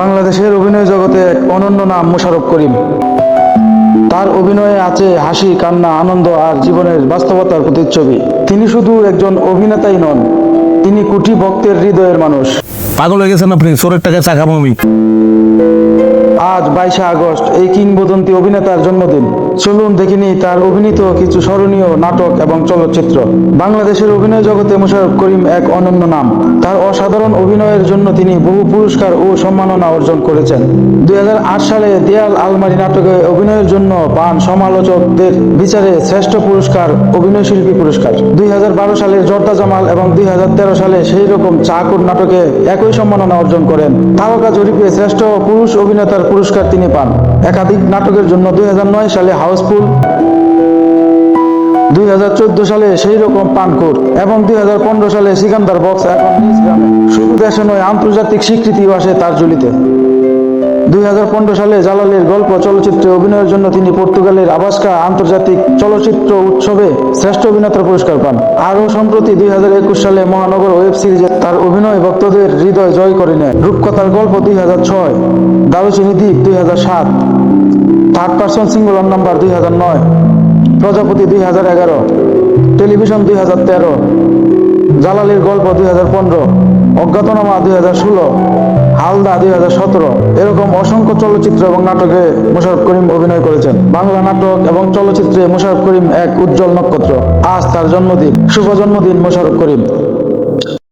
বাংলাদেশের অভিনয় জগতে এক অনন্য নাম মোশারফ করিম। তার অভিনয়ে আছে হাসি কান্না আনন্দ আর জীবনের বাস্তবতার প্রতিচ্ছবি। তিনি শুধু একজন অভিনেতাই নন তিনি কুটি ভক্তের হৃদয়ের মানুষ। পাগল হয়ে গেছেন আপনি চোরের টাকা চাকা আজ বাইশে আগস্ট এই কিংবদন্তি অভিনেতার জন্মদিন। চলুন দেখিনি তার অভিনীত কিছু স্মরণীয় নাটক এবং চলচ্চিত্র। বাংলাদেশের অভিনয় জগতে মোশাররফ করিম এক অনন্য নাম। তার অসাধারণ অভিনয়ের জন্য তিনি বহু পুরস্কার ও সম্মাননা অর্জন করেছেন। দুই সালে দেয়াল আলমারি নাটকে অভিনয়ের জন্য পান সমালোচকদের বিচারে শ্রেষ্ঠ পুরস্কার, অভিনয় শিল্পী পুরস্কার। দুই সালের জর্দা জামাল এবং দুই হাজার তেরো সালে সেই রকম চাকুর নাটকে একই সম্মাননা অর্জন করেন। তারকা জরিপে শ্রেষ্ঠ পুরুষ অভিনেতার পুরস্কার তিনি পান। একাধিক নাটকের জন্য দুই হাজার নয় সালে হাউসফুল। দুই হাজার চোদ্দ সালে সেই রকম পানকুর এবং দুই হাজার পনেরো সালে সিকান্দার বক্স এখন শুধু দেশে নয়, আন্তর্জাতিক স্বীকৃতিও আসে তার ঝুলিতে। দুই হাজার পনেরো সালে জালালের গল্প, চলচ্চিত্রে অভিনয়ের জন্য তিনি পর্তুগালের আবাসকা আন্তর্জাতিক চলচ্চিত্র উৎসবে শ্রেষ্ঠ অভিনেতার পুরস্কার পান। আরও সম্প্রতি দুই হাজার একুশ সালে মহানগর ওয়েব সিরিজে তার অভিনয় ভক্তদের হৃদয় জয় করে নেয়। রূপকথার গল্প দুই হাজার ছয়, দারুচিনি দ্বীপ দুই হাজার সাত, থার্ড পার্সন সিঙ্গুলার নাম্বার দুই হাজার নয়, প্রজাপতি দুই হাজার এগারো, টেলিভিশন দুই হাজার তেরো, জালালির গল্প দুই হাজার পনেরো, অজ্ঞাতনামা দুই হাজার ষোলো হালদা দুই হাজার সতেরো। এরকম অসংখ্য চলচ্চিত্র এবং নাটকে মোশারফ করিম অভিনয় করেছেন। বাংলা নাটক এবং চলচ্চিত্রে মোশারফ করিম এক উজ্জ্বল নক্ষত্র। আজ তার জন্মদিন, শুভ জন্মদিন মোশারফ করিম।